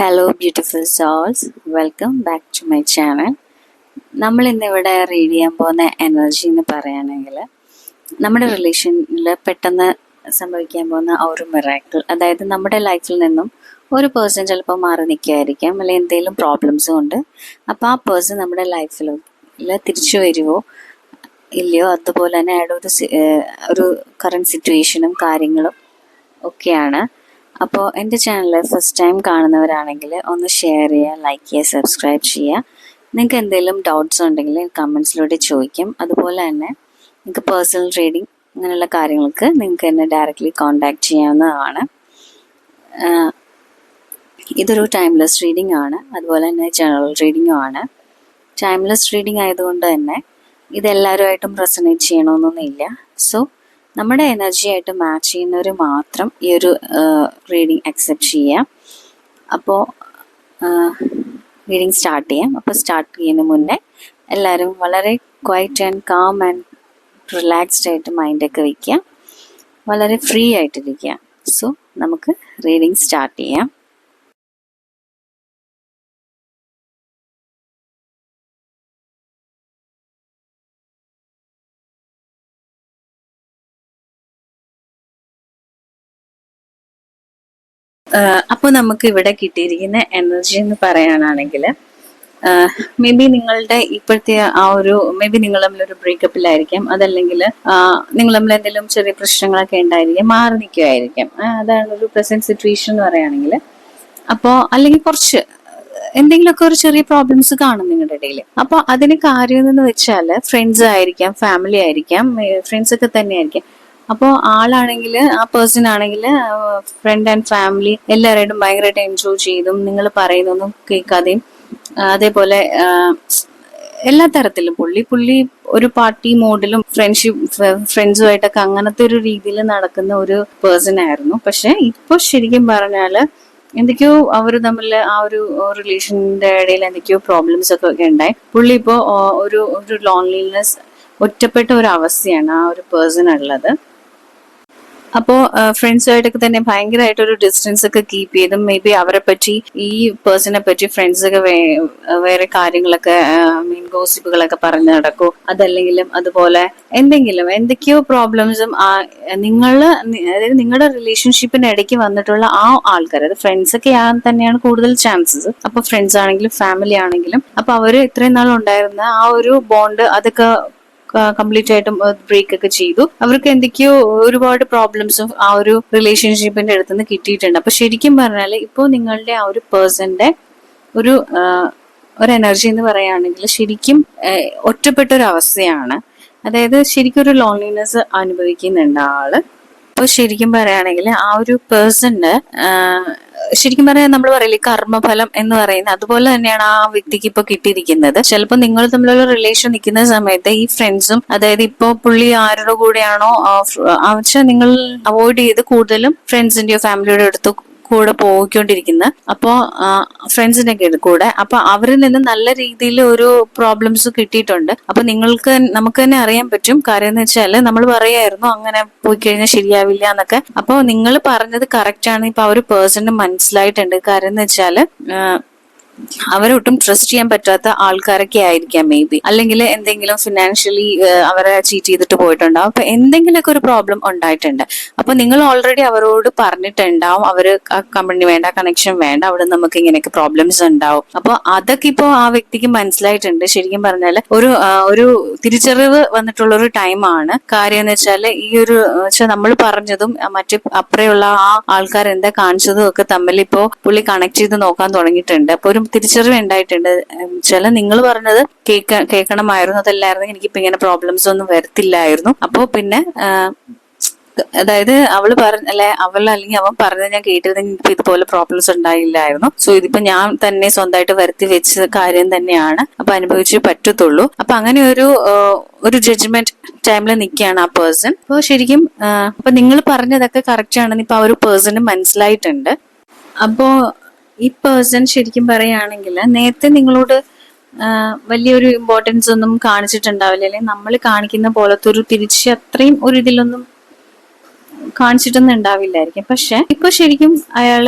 Hello beautiful souls welcome back to my channel നമ്മൾ ഇന്നിവിടെ read ചെയ്യാൻ പോകുന്ന എനർജി എന്ന് പറയുകയാണെങ്കിൽ നമ്മുടെ റിലേഷനിൽ പെട്ടെന്ന് സംഭവിക്കാൻ പോകുന്ന ഒരു മിറാക്കിൾ അതായത് നമ്മുടെ ലൈഫിൽ നിന്നും ഒരു പേഴ്സൺ ചിലപ്പോൾ മാറി നിൽക്കുകയായിരിക്കാം അല്ലെങ്കിൽ എന്തെങ്കിലും പ്രോബ്ലംസും ഉണ്ട്. അപ്പോൾ ആ പേഴ്സൺ നമ്മുടെ ലൈഫിൽ തിരിച്ചു വരുമോ ഇല്ലയോ? അതുപോലെ തന്നെ അയാളുടെ ഒരു ഒരു കറണ്ട് സിറ്റുവേഷനും കാര്യങ്ങളും ഒക്കെയാണ്. അപ്പോൾ എന്റെ ചാനൽ ഫസ്റ്റ് ടൈം കാണുന്നവരാണെങ്കിൽ ഒന്ന് ഷെയർ ചെയ്യുക ലൈക്ക് ചെയ്യുക സബ്സ്ക്രൈബ് ചെയ്യുക. നിങ്ങൾക്ക് എന്തെങ്കിലും ഡൗട്ട്സ് ഉണ്ടെങ്കിൽ കമൻസിലൂടെ ചോദിക്കും. അതുപോലെ തന്നെ നിങ്ങൾക്ക് പേഴ്സണൽ റീഡിങ് അങ്ങനെയുള്ള കാര്യങ്ങൾക്ക് നിങ്ങൾക്ക് എന്നെ ഡയറക്റ്റ്ലി കോൺടാക്റ്റ് ചെയ്യാവുന്നതാണ്. ഇതൊരു ടൈംലെസ് റീഡിംഗ് ആണ്. അതുപോലെ തന്നെ ജനറൽ റീഡിങ്ങും ആണ്. ടൈംലെസ് റീഡിംഗ് ആയതുകൊണ്ട് തന്നെ ഇതെല്ലാവരുമായിട്ടും റെസണേറ്റ് ചെയ്യണമെന്നൊന്നുമില്ല സോ നമ്മുടെ എനർജി ആയിട്ട് മാച്ച് ചെയ്യുന്നവർ മാത്രം ഈ ഒരു റീഡിങ് അക്സെപ്റ്റ് ചെയ്യാം. അപ്പോൾ റീഡിങ് സ്റ്റാർട്ട് ചെയ്യാം. അപ്പോൾ സ്റ്റാർട്ട് ചെയ്യുന്നതിന് മുന്നേ എല്ലാവരും വളരെ quiet and calm and relaxed ആയിട്ട് മൈൻഡൊക്കെ വയ്ക്കുക. വളരെ ഫ്രീ ആയിട്ടിരിക്കുക. സോ നമുക്ക് റീഡിങ് സ്റ്റാർട്ട് ചെയ്യാം. അപ്പോൾ നമുക്ക് ഇവിടെ കിട്ടിയിരിക്കുന്ന എനർജി എന്ന് പറയാനാണെങ്കിൽ മേ ബി നിങ്ങളുടെ ഇപ്പോഴത്തെ ആ ഒരു മേ ബി നിങ്ങൾ തമ്മിലൊരു ബ്രേക്കപ്പിലായിരിക്കാം അതല്ലെങ്കിൽ നിങ്ങൾ തമ്മിൽ എന്തെങ്കിലും ചെറിയ പ്രശ്നങ്ങളൊക്കെ ഉണ്ടായിരിക്കാം മാറി നിൽക്കുമായിരിക്കാം അതാണ് ഒരു പ്രസന്റ് സിറ്റുവേഷൻ എന്ന് പറയുകയാണെങ്കിൽ. അപ്പോ അല്ലെങ്കിൽ കുറച്ച് എന്തെങ്കിലുമൊക്കെ ഒരു ചെറിയ പ്രോബ്ലംസ് കാണും നിങ്ങളുടെ ഇടയിൽ. അപ്പൊ അതിന് കാര്യം എന്ന് വെച്ചാൽ ഫ്രണ്ട്സ് ആയിരിക്കാം ഫാമിലി ആയിരിക്കാം ഫ്രണ്ട്സ് ഒക്കെ തന്നെ ആയിരിക്കാം അപ്പോൾ ആളാണെങ്കിൽ ആ പേഴ്സൺ ആണെങ്കിൽ ഫ്രണ്ട് ആൻഡ് ഫാമിലി എല്ലാവരായിട്ടും ഭയങ്കരമായിട്ട് എൻജോയ് ചെയ്തും നിങ്ങൾ പറയുന്നൊന്നും കേൾക്കാതെയും അതേപോലെ എല്ലാ തരത്തിലും പുള്ളി പുള്ളി ഒരു പാർട്ടി മോഡിലും ഫ്രണ്ട്ഷിപ്പ് ഫ്രണ്ട്സുമായിട്ടൊക്കെ അങ്ങനത്തെ ഒരു രീതിയിൽ നടക്കുന്ന ഒരു പേഴ്സൺ ആയിരുന്നു. പക്ഷെ ഇപ്പൊ ശരിക്കും പറഞ്ഞാൽ എന്തൊക്കെയോ അവർ തമ്മിൽ ആ ഒരു റിലേഷന്റെ ഇടയിൽ എന്തൊക്കെയോ പ്രോബ്ലംസ് ഒക്കെ ഒക്കെ ഉണ്ടായി. പുള്ളി ഇപ്പോൾ ഒരു ഒരു ലോൺലിനെസ് ഒറ്റപ്പെട്ട ഒരു അവസ്ഥയാണ് ആ ഒരു പേഴ്സൺ ഉള്ളത്. അപ്പോ ഫ്രണ്ട്സുമായിട്ടൊക്കെ തന്നെ ഭയങ്കരമായിട്ട് ഒരു ഡിസ്റ്റൻസ് ഒക്കെ കീപ്പ് ചെയ്തും മേ ബി അവരെ പറ്റി ഈ പേഴ്സണെ പറ്റി ഫ്രണ്ട്സ് ഒക്കെ വേറെ കാര്യങ്ങളൊക്കെ ഗോസിപ്പുകളൊക്കെ പറഞ്ഞു നടക്കൂ. അതല്ലെങ്കിലും അതുപോലെ എന്തെങ്കിലും എന്തൊക്കെയോ പ്രോബ്ലംസും നിങ്ങൾ അതായത് നിങ്ങളുടെ റിലേഷൻഷിപ്പിന് ഇടയ്ക്ക് വന്നിട്ടുള്ള ആ ആൾക്കാർ അത് ഫ്രണ്ട്സ് ഒക്കെ ആകാൻ തന്നെയാണ് കൂടുതൽ ചാൻസസ് അപ്പൊ ഫ്രണ്ട്സ് ആണെങ്കിലും ഫാമിലി ആണെങ്കിലും അപ്പൊ അവർ ഇത്രയും നാൾ ഉണ്ടായിരുന്ന ആ ഒരു ബോണ്ട് അതൊക്കെ കംപ്ലീറ്റ് ആയിട്ടും ബ്രേക്ക് ഒക്കെ ചെയ്തു. അവർക്ക് എന്തൊക്കെയോ ഒരുപാട് പ്രോബ്ലംസും ആ ഒരു റിലേഷൻഷിപ്പിന്റെ അടുത്ത് നിന്ന് കിട്ടിയിട്ടുണ്ട്. അപ്പൊ ശരിക്കും പറഞ്ഞാൽ ഇപ്പോ നിങ്ങളുടെ ആ ഒരു പേഴ്സന്റെ ഒരു ഒരു എനർജി എന്ന് പറയുകയാണെങ്കിൽ ശരിക്കും ഒറ്റപ്പെട്ട ഒരു അവസ്ഥയാണ്. അതായത് ശരിക്കും ഒരു ലോൺലിനെസ് അനുഭവിക്കുന്നുണ്ട് ആൾ. അപ്പോൾ ശരിക്കും പറയുകയാണെങ്കിൽ ആ ഒരു പേഴ്സണ് ശരിക്കും പറയാൻ നമ്മൾ പറയില്ലേ കർമ്മഫലം എന്ന് പറയുന്നത് അതുപോലെ തന്നെയാണ് ആ വ്യക്തിക്ക് ഇപ്പൊ കിട്ടിയിരിക്കുന്നത്. ചിലപ്പോൾ നിങ്ങൾ തമ്മിലുള്ള റിലേഷൻ നിൽക്കുന്ന സമയത്ത് ഈ ഫ്രണ്ട്സും അതായത് ഇപ്പോൾ പുള്ളി ആരുടെ കൂടെയാണോ പക്ഷെ നിങ്ങൾ അവോയ്ഡ് ചെയ്ത് കൂടുതലും ഫ്രണ്ട്സിന്റെയോ ഫാമിലിയുടെ അടുത്ത് കൂടെ പോയിക്കൊണ്ടിരിക്കുന്നത് അപ്പോൾ ഫ്രണ്ട്സിന്റെ കൂടെ. അപ്പൊ അവരിൽ നിന്ന് നല്ല രീതിയിൽ ഒരു പ്രോബ്ലംസ് കിട്ടിയിട്ടുണ്ട്. അപ്പൊ നിങ്ങൾക്ക് നമുക്ക് തന്നെ അറിയാൻ പറ്റും കാര്യം എന്ന് വെച്ചാൽ നമ്മൾ പറയായിരുന്നു അങ്ങനെ പോയി കഴിഞ്ഞാൽ ശരിയാവില്ല എന്നൊക്കെ. അപ്പോൾ നിങ്ങൾ പറഞ്ഞത് കറക്റ്റ് ആണ്. ഇപ്പൊ ആ ഒരു പേഴ്സണ് മനസ്സിലായിട്ടുണ്ട്. കാര്യം എന്ന് വെച്ചാൽ അവരൊട്ടും ട്രസ്റ്റ് ചെയ്യാൻ പറ്റാത്ത ആൾക്കാരൊക്കെ ആയിരിക്കാം മേ ബി അല്ലെങ്കിൽ എന്തെങ്കിലും ഫിനാൻഷ്യലി അവരെ ചീറ്റ് ചെയ്തിട്ട് പോയിട്ടുണ്ടാവും. അപ്പൊ എന്തെങ്കിലുമൊക്കെ ഒരു പ്രോബ്ലം ഉണ്ടായിട്ടുണ്ട്. അപ്പൊ നിങ്ങൾ ഓൾറെഡി അവരോട് പറഞ്ഞിട്ടുണ്ടാവും. ആ കമ്പനി വേണ്ട കണക്ഷൻ വേണ്ട. അവിടെ നമുക്ക് ഇങ്ങനെയൊക്കെ പ്രോബ്ലംസ് ഉണ്ടാവും. അപ്പൊ അതൊക്കെ ഇപ്പോ ആ വ്യക്തിക്ക് മനസ്സിലായിട്ടുണ്ട്. ശരിക്കും പറഞ്ഞാൽ ഒരു ഒരു തിരിച്ചറിവ് വന്നിട്ടുള്ള ഒരു ടൈമാണ് കാര്യം എന്ന് വെച്ചാൽ ഈ ഒരു നമ്മൾ പറഞ്ഞതും മറ്റു അപ്പുറയുള്ള ആ ആൾക്കാർ എന്താ കാണിച്ചതും ഒക്കെ തമ്മിൽ ഇപ്പോ പുള്ളി കണക്ട് ചെയ്ത് നോക്കാൻ തുടങ്ങിയിട്ടുണ്ട്. അപ്പൊ ഒരു തിരിച്ചറിവ് ഉണ്ടായിട്ടുണ്ട്. ചില നിങ്ങൾ പറഞ്ഞത് കേൾക്ക കേൾക്കണമായിരുന്നു. അതല്ലായിരുന്നെങ്കിൽ എനിക്കിപ്പോ ഇങ്ങനെ പ്രോബ്ലംസ് ഒന്നും വരത്തില്ലായിരുന്നു. അപ്പോ പിന്നെ അതായത് അവൾ പറഞ്ഞ അല്ലെ അവൾ അല്ലെങ്കിൽ അവൻ പറഞ്ഞത് ഞാൻ കേട്ടിരുന്നെങ്കിൽ ഇപ്പൊ ഇതുപോലെ പ്രോബ്ലംസ് ഉണ്ടായില്ലായിരുന്നു. സോ ഇതിപ്പോ ഞാൻ തന്നെ സ്വന്തമായിട്ട് വരുത്തി വെച്ച കാര്യം തന്നെയാണ്. അപ്പൊ അനുഭവിച്ചു പറ്റത്തുള്ളൂ. അപ്പൊ അങ്ങനെ ഒരു ഒരു ജഡ്ജ്മെന്റ് ടൈമിൽ നിൽക്കുകയാണ് ആ പേഴ്സൺ അപ്പോൾ ശരിക്കും അപ്പൊ നിങ്ങൾ പറഞ്ഞതൊക്കെ കറക്റ്റ് ആണെന്ന് ഇപ്പൊ ആ ഒരു പേഴ്സണ് മനസ്സിലായിട്ടുണ്ട്. അപ്പോ ഈ പേഴ്സൺ ശരിക്കും പറയുകയാണെങ്കിൽ നേരത്തെ നിങ്ങളോട് വലിയൊരു ഇമ്പോർട്ടൻസ് ഒന്നും കാണിച്ചിട്ടുണ്ടാവില്ല. അല്ലെങ്കിൽ നമ്മൾ കാണിക്കുന്ന പോലത്തെ ഒരു തിരിച്ച് അത്രയും ഒരു ഇതിലൊന്നും കാണിച്ചിട്ടൊന്നും ഉണ്ടാവില്ലായിരിക്കും. പക്ഷെ ഇപ്പൊ ശരിക്കും അയാൾ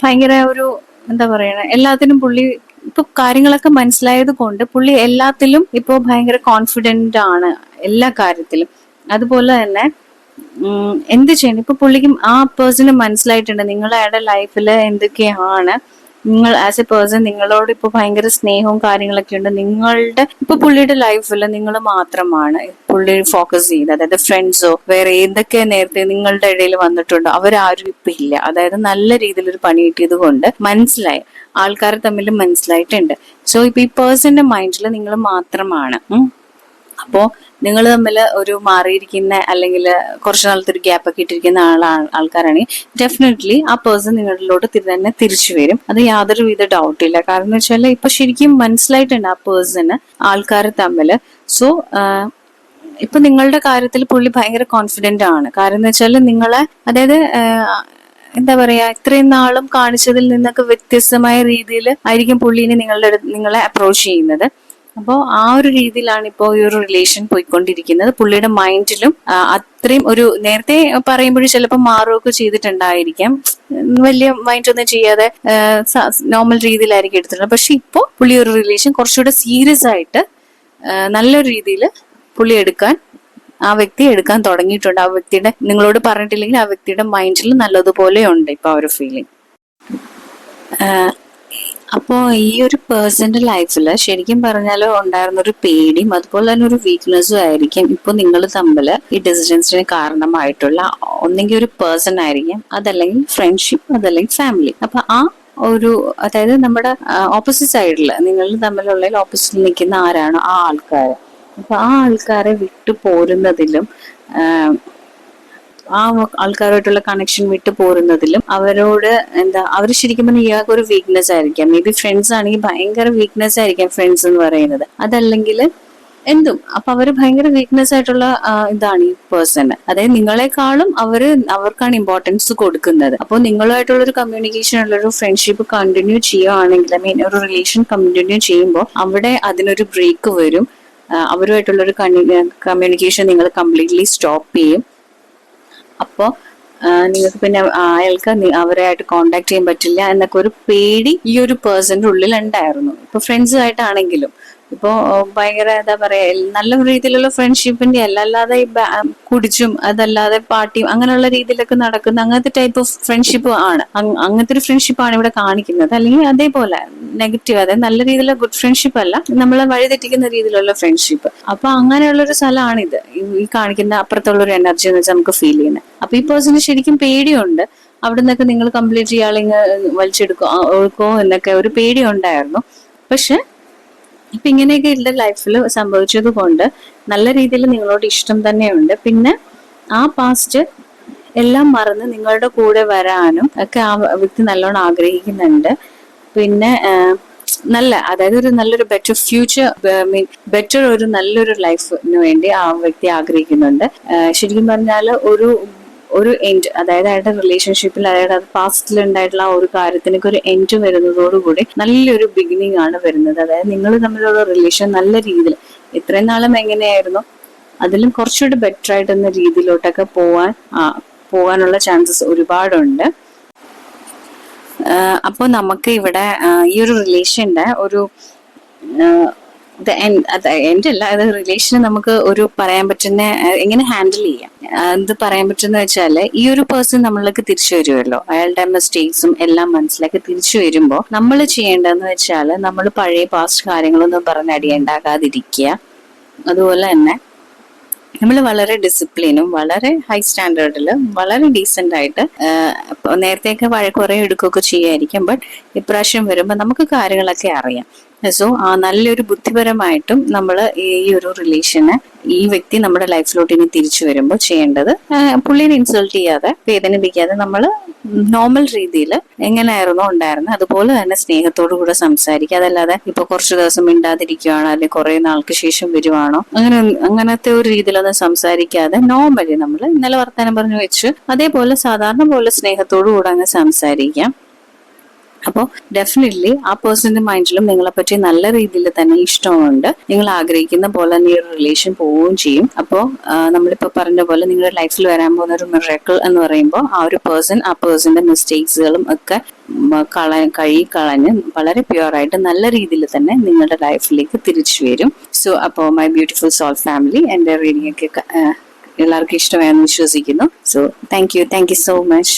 ഭയങ്കര ഒരു എന്താ പറയണ എല്ലാത്തിനും പുള്ളി ഇപ്പൊ കാര്യങ്ങളൊക്കെ മനസ്സിലായത് കൊണ്ട് പുള്ളി എല്ലാത്തിലും ഇപ്പൊ ഭയങ്കര കോൺഫിഡന്റ് ആണ് എല്ലാ കാര്യത്തിലും. അതുപോലെ തന്നെ എന്ത് ചെയ്യണം? ഇപ്പൊ പുള്ളിക്കും ആ പേഴ്സണ് മനസ്സിലായിട്ടുണ്ട് നിങ്ങൾ നിങ്ങളുടെ ലൈഫിൽ എന്തൊക്കെയാണ്. നിങ്ങൾ ആസ് എ പേഴ്സൺ നിങ്ങളോട് ഇപ്പൊ ഭയങ്കര സ്നേഹവും കാര്യങ്ങളൊക്കെ ഉണ്ട്. നിങ്ങളുടെ ഇപ്പൊ പുള്ളിയുടെ ലൈഫിൽ നിങ്ങൾ മാത്രമാണ് പുള്ളി ഫോക്കസ് ചെയ്യുന്നത്. അതായത് ഫ്രണ്ട്സോ വേറെ ഏതൊക്കെ നേരത്തെ നിങ്ങളുടെ ഇടയിൽ വന്നിട്ടുണ്ടോ അവരാരും ഇപ്പൊ ഇല്ല. അതായത് നല്ല രീതിയിൽ ഒരു പണി കിട്ടിയത് കൊണ്ട് മനസ്സിലായി. ആൾക്കാർ തമ്മിൽ മനസ്സിലായിട്ടുണ്ട്. സോ ഇപ്പൊ ഈ പേഴ്സന്റെ മൈൻഡിൽ നിങ്ങൾ മാത്രമാണ്. അപ്പോ നിങ്ങൾ തമ്മിൽ ഒരു മാറിയിരിക്കുന്ന അല്ലെങ്കിൽ കുറച്ച് നാളത്തെ ഒരു ഗ്യാപ്പ് ഒക്കെ ഇട്ടിരിക്കുന്ന ആളാണ് ആൾക്കാരാണെങ്കിൽ ഡെഫിനറ്റ്ലി ആ പേഴ്സൺ നിങ്ങളിലോട്ട് തന്നെ തിരിച്ചു വരും. അത് യാതൊരു വിധ ഡൗട്ട് ഇല്ല. കാരണം എന്ന് വെച്ചാൽ ഇപ്പൊ ശരിക്കും മനസ്സിലായിട്ടുണ്ട് ആ പേഴ്സണ് ആൾക്കാർ തമ്മിൽ. സോ ഇപ്പൊ നിങ്ങളുടെ കാര്യത്തിൽ പുള്ളി ഭയങ്കര കോൺഫിഡന്റ് ആണ്. കാരണം എന്ന് വെച്ചാൽ നിങ്ങളെ അതായത് എന്താ പറയാ ഇത്രയും നാളും കാണിച്ചതിൽ നിന്നൊക്കെ വ്യത്യസ്തമായ രീതിയിൽ ആയിരിക്കും പുള്ളിനെ നിങ്ങളുടെ നിങ്ങളെ അപ്രോച്ച് ചെയ്യുന്നത്. അപ്പോൾ ആ ഒരു രീതിയിലാണ് ഇപ്പോ ഈ ഒരു റിലേഷൻ പോയിക്കൊണ്ടിരിക്കുന്നത്. പുള്ളിയുടെ മൈൻഡിലും അത്രയും ഒരു നേരത്തെ പറയുമ്പോഴും ചിലപ്പോൾ മാറുകയൊക്കെ ചെയ്തിട്ടുണ്ടായിരിക്കാം. വലിയ മൈൻഡ് ഒന്നും ചെയ്യാതെ നോർമൽ രീതിയിലായിരിക്കും എടുത്തിട്ടുള്ളത്. പക്ഷെ ഇപ്പോ പുള്ളി ഒരു റിലേഷൻ കുറച്ചുകൂടെ സീരിയസ് ആയിട്ട് നല്ലൊരു രീതിയിൽ പുള്ളി എടുക്കാൻ ആ വ്യക്തി എടുക്കാൻ തുടങ്ങിയിട്ടുണ്ട്. ആ വ്യക്തിയുടെ നിങ്ങളോട് പറഞ്ഞിട്ടില്ലെങ്കിൽ ആ വ്യക്തിയുടെ മൈൻഡിൽ നല്ലതുപോലെ ഉണ്ട് ഇപ്പൊ ആ ഒരു ഫീലിംഗ് അപ്പോ ഈ ഒരു പേഴ്സന്റെ ലൈഫിൽ ശരിക്കും പറഞ്ഞാൽ ഉണ്ടായിരുന്ന ഒരു പേടിയും അതുപോലെ തന്നെ ഒരു വീക്ക്നെസ്സും ആയിരിക്കും ഇപ്പൊ നിങ്ങൾ തമ്മിൽ ഈ ഡിസിഷൻസിന് കാരണമായിട്ടുള്ള ഒന്നെങ്കിൽ ഒരു പേഴ്സൺ ആയിരിക്കും അതല്ലെങ്കിൽ ഫ്രണ്ട്ഷിപ്പ് അതല്ലെങ്കിൽ ഫാമിലി അപ്പൊ ആ ഒരു അതായത് നമ്മുടെ ഓപ്പോസിറ്റ് സൈഡിൽ നിങ്ങൾ തമ്മിലുള്ള ഓപ്പോസിറ്റിൽ നിൽക്കുന്ന ആരാണോ ആ ആൾക്കാർ അപ്പൊ ആ ആൾക്കാരെ വിട്ടു പോരുന്നതിലും ആ ആൾക്കാരുമായിട്ടുള്ള കണക്ഷൻ വിട്ടു പോരുന്നതിലും അവരോട് എന്താ അവർ ശരിക്കും പറഞ്ഞാൽ ഇയാൾക്ക് ഒരു വീക്ക്നെസ് ആയിരിക്കാം. മേ ബി ഫ്രണ്ട്സ് ആണെങ്കിൽ ഭയങ്കര വീക്ക്നെസ് ആയിരിക്കാം ഫ്രണ്ട്സ് എന്ന് പറയുന്നത്. അതല്ലെങ്കിൽ എന്തും. അപ്പൊ അവർ ഭയങ്കര വീക്ക്നെസ് ആയിട്ടുള്ള ഇതാണ് ഈ പേഴ്സൺ അതായത് നിങ്ങളെക്കാളും അവർ അവർക്കാണ് ഇമ്പോർട്ടൻസ് കൊടുക്കുന്നത്. അപ്പോൾ നിങ്ങളുമായിട്ടുള്ള ഒരു കമ്മ്യൂണിക്കേഷൻ ഉള്ള ഒരു ഫ്രണ്ട്ഷിപ്പ് കണ്ടിന്യൂ ചെയ്യുകയാണെങ്കിൽ ഐ മീൻ ഒരു റിലേഷൻ കണ്ടിന്യൂ ചെയ്യുമ്പോൾ അവിടെ അതിനൊരു ബ്രേക്ക് വരും. അവരുമായിട്ടുള്ള ഒരു കമ്മ്യൂണിക്കേഷൻ നിങ്ങൾ കംപ്ലീറ്റ്ലി സ്റ്റോപ്പ് ചെയ്യും. അപ്പോൾ നിങ്ങൾക്ക് പിന്നെ അയാൾക്ക് അവരായിട്ട് കോണ്ടാക്ട് ചെയ്യാൻ പറ്റില്ല എന്നൊക്കെ ഒരു പേടി ഈ ഒരു പേഴ്സന്റെ ഉള്ളിൽ ഉണ്ടായിരുന്നു ഇപ്പൊ ഫ്രണ്ട്സ് ആയിട്ടാണെങ്കിലും ഇപ്പോ ആ, ഭയങ്കര എന്താ പറയാ നല്ല രീതിയിലുള്ള ഫ്രണ്ട്ഷിപ്പിന്റെ അല്ല അല്ലാതെ കുടിച്ചും അതല്ലാതെ പാർട്ടിയും അങ്ങനെയുള്ള രീതിയിലൊക്കെ നടക്കുന്ന അങ്ങനത്തെ ടൈപ്പ് ഓഫ് ഫ്രണ്ട്ഷിപ്പ് ആണ്. അങ്ങനത്തെ ഒരു ഫ്രണ്ട്ഷിപ്പ് ആണ് ഇവിടെ കാണിക്കുന്നത്. അല്ലെങ്കിൽ അതേപോലെ നെഗറ്റീവ് അതായത് നല്ല രീതിയിലുള്ള ഗുഡ് ഫ്രണ്ട്ഷിപ്പ് അല്ല നമ്മളെ വഴിതെറ്റിക്കുന്ന രീതിയിലുള്ള ഫ്രണ്ട്ഷിപ്പ് അപ്പൊ അങ്ങനെയുള്ള ഒരു സ്ഥലമാണിത്. ഈ കാണിക്കുന്ന അപ്പുറത്തുള്ള ഒരു എനർജി എന്ന് വെച്ചാൽ നമുക്ക് ഫീൽ ചെയ്യുന്നത് അപ്പൊ ഈ പേഴ്സണ് ശരിക്കും പേടിയുണ്ട്. അവിടെ നിന്നൊക്കെ നിങ്ങൾ കംപ്ലീറ്റ് ഇയാളിങ്ങ് വലിച്ചെടുക്കോ എന്നൊക്കെ ഒരു പേടി ഉണ്ടായിരുന്നു പക്ഷെ ഇപ്പൊ ഇങ്ങനെയൊക്കെ എന്റെ ലൈഫിൽ സംഭവിച്ചത് കൊണ്ട് നല്ല രീതിയിൽ നിങ്ങളോട് ഇഷ്ടം തന്നെയുണ്ട്. പിന്നെ ആ പാസ്റ്റ് എല്ലാം മറന്ന് നിങ്ങളുടെ കൂടെ വരാനും ഒക്കെ ആ വ്യക്തി നല്ലോണം ആഗ്രഹിക്കുന്നുണ്ട്. പിന്നെ നല്ല അതായത് ഒരു നല്ലൊരു ബെറ്റർ ഫ്യൂച്ചർ മീൻ ബെറ്റർ ഒരു നല്ലൊരു ലൈഫിന് വേണ്ടി ആ വ്യക്തി ആഗ്രഹിക്കുന്നുണ്ട്. ശരിക്കും പറഞ്ഞാൽ ഒരു ഒരു എൻഡ് അതായത് അയാളുടെ റിലേഷൻഷിപ്പിൽ അയാളുടെ പാസ്റ്റിൽ ഉണ്ടായിട്ടുള്ള ഒരു കാര്യത്തിനൊക്കെ ഒരു എൻഡ് വരുന്നതോടുകൂടി നല്ലൊരു ബിഗിനിങ് ആണ് വരുന്നത്. അതായത് നിങ്ങൾ തമ്മിലുള്ള റിലേഷൻ നല്ല രീതിയിൽ ഇത്രയും നാളും എങ്ങനെയായിരുന്നു? അതിലും കുറച്ചുകൂടി ബെറ്റർ ആയിട്ടുള്ള രീതിയിലോട്ടൊക്കെ പോവാൻ പോകാനുള്ള ചാൻസസ് ഒരുപാടുണ്ട്. അപ്പോൾ നമുക്ക് ഇവിടെ ഈ ഒരു റിലേഷന്റെ ഒരു അല്ല അത് റിലേഷന് നമുക്ക് ഒരു പറയാൻ പറ്റുന്ന എങ്ങനെ ഹാൻഡിൽ ചെയ്യാം. എന്ത് പറയാൻ പറ്റുന്ന വെച്ചാൽ ഈ ഒരു പേഴ്സൺ നമ്മളിലേക്ക് തിരിച്ചു വരുമല്ലോ. അയാളുടെ മിസ്റ്റേക്സും എല്ലാം മനസ്സിലാക്കി തിരിച്ചു വരുമ്പോൾ നമ്മൾ ചെയ്യേണ്ടതെന്ന് വെച്ചാൽ നമ്മൾ പഴയ പാസ്റ്റ് കാര്യങ്ങളൊന്നും പറഞ്ഞ് അടിയുണ്ടാകാതിരിക്കുക. അതുപോലെ തന്നെ നമ്മൾ വളരെ ഡിസിപ്ലിനും വളരെ ഹൈ സ്റ്റാൻഡേർഡിൽ വളരെ ഡീസെന്റ് ആയിട്ട് നേരത്തെയൊക്കെ കുറെ എടുക്കുകയൊക്കെ ചെയ്യായിരിക്കും ബട്ട് ഇപ്രാവശ്യം വരുമ്പോൾ നമുക്ക് കാര്യങ്ങളൊക്കെ അറിയാം. സോ ആ നല്ലൊരു ബുദ്ധിപരമായിട്ടും നമ്മൾ ഈ ഒരു റിലേഷന് ഈ വ്യക്തി നമ്മുടെ ലൈഫിലോട്ട് ഇനി തിരിച്ചു വരുമ്പോൾ ചെയ്യേണ്ടത് പുള്ളിനെ ഇൻസൾട്ട് ചെയ്യാതെ വേദനിപ്പിക്കാതെ നമ്മൾ നോർമൽ രീതിയിൽ എങ്ങനെയായിരുന്നോ ഉണ്ടായിരുന്നത്? അതുപോലെ തന്നെ സ്നേഹത്തോടു കൂടെ സംസാരിക്കുക. അതല്ലാതെ ഇപ്പൊ കുറച്ച് ദിവസം മിണ്ടാതിരിക്കുകയാണോ അല്ലെങ്കിൽ കുറെ നാൾക്ക് ശേഷം വരുവാണോ? അങ്ങനെ അങ്ങനത്തെ ഒരു രീതിയിലൊന്നും സംസാരിക്കാതെ നോർമലി നമ്മൾ ഇന്നലെ വർത്തമാനം പറഞ്ഞു വെച്ച് അതേപോലെ സാധാരണ പോലെ സ്നേഹത്തോടു കൂടെ അങ്ങ് സംസാരിക്കാം. അപ്പോൾ ഡെഫിനറ്റ്ലി ആ പേഴ്സന്റെ മൈൻഡിലും നിങ്ങളെ പറ്റി നല്ല രീതിയിൽ തന്നെ ഇഷ്ടമുണ്ട്. നിങ്ങൾ ആഗ്രഹിക്കുന്ന പോലെ തന്നെ ഒരു റിലേഷൻ പോവുകയും ചെയ്യും. അപ്പോൾ നമ്മളിപ്പോൾ പറഞ്ഞ പോലെ നിങ്ങളുടെ ലൈഫിൽ വരാൻ പോകുന്ന ഒരു മിറക്കിൾ എന്ന് പറയുമ്പോൾ ആ ഒരു പേഴ്സൺ ആ പേഴ്സന്റെ മിസ്റ്റേക്സുകളും ഒക്കെ കള കഴുകി കളഞ്ഞ് വളരെ പ്യുവറായിട്ട് നല്ല രീതിയിൽ തന്നെ നിങ്ങളുടെ ലൈഫിലേക്ക് തിരിച്ചു വരും. സോ അപ്പോൾ മൈ ബ്യൂട്ടിഫുൾ സോൾ ഫാമിലി എന്റെ റീഡിംഗ് ഒക്കെ എല്ലാവർക്കും ഇഷ്ടമായെന്ന് വിശ്വസിക്കുന്നു. So thank you thank you so much